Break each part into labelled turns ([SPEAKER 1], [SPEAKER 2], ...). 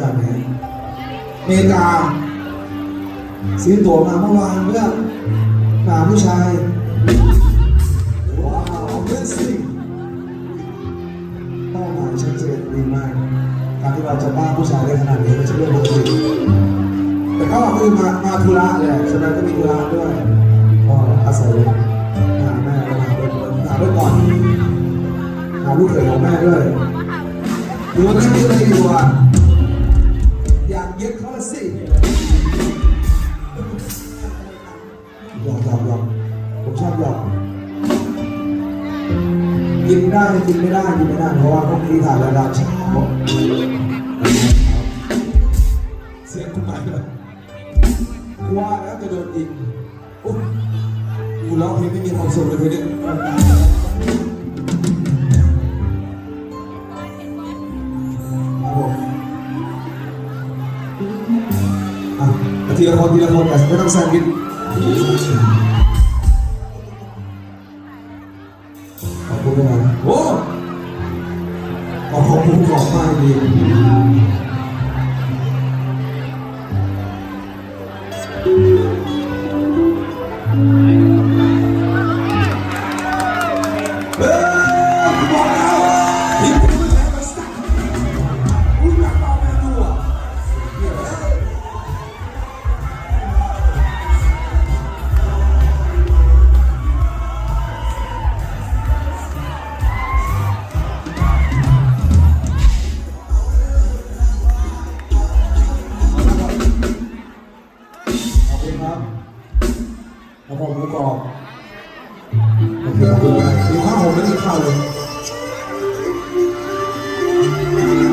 [SPEAKER 1] จากไหนเมกา ซื้อตั๋วมาเมื่อวานเพื่อนหาผู้ชาย ว้าวเพื่อนสิเป้าหมายชัดเจนดีมาก การที่เราจะบ้าผู้ชายได้ขนาดนี้ไม่ใช่เรื่องปกติแต่ก็คือมามาธุระแหละแสดงก็มีธุระด้วยก็อาศัยหาแม่แล้วหาด้วยหาด้วยก่อนหาลูกเขยของแม่ด้วยดูว่าแม่ที่อะไรอยู่อะ ผมชอบหยอกกินได้กินไม่ได้กินไม่ได้เพราะว่าพวกนี้ถ่ายรายกาเช้าเสียงกูไปเลยกูว่าแล้วจะโดนยิงอุ๊ยกูร้องเพลงไม่มีความสุขเลยทีนี้ครับผมอะทีละคนทีละคนแต่ไม่ต้องแซงกิน ขอบคุณขอบมากดีเฮ้ย ขอบคุณครับแล้วผมหมูกรอบโอเคขอบคุณมากมีข้าวผมไม่ได้ข้าวเลย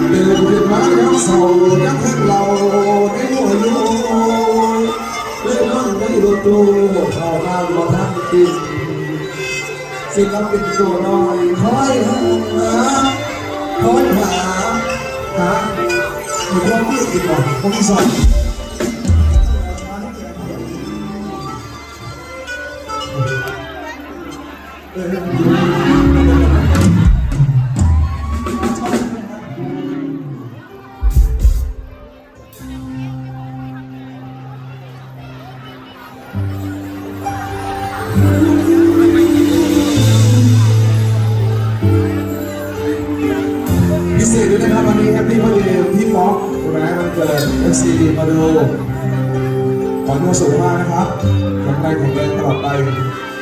[SPEAKER 1] เดินขึ้นมาแล้วเศร้ายังเห็นเราในหัวอยู่เดินนั่งในรถตู้เข้ามาบ่ทันกินศิลปินตัวน้อยคอยหาคอยหาหามีความคิดอีกหน่อยผมสอน พิเศษด้วยนะครับวันนี้แฮปปี้วันเดย์พี่ป๊อกใช่ไหมวันเกิด FC มาดู ขอให้สุขมากนะครับแข็งแรงแข็งแรงตลอดไป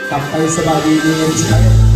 [SPEAKER 1] กลับไปสบายดีมีเงินใช้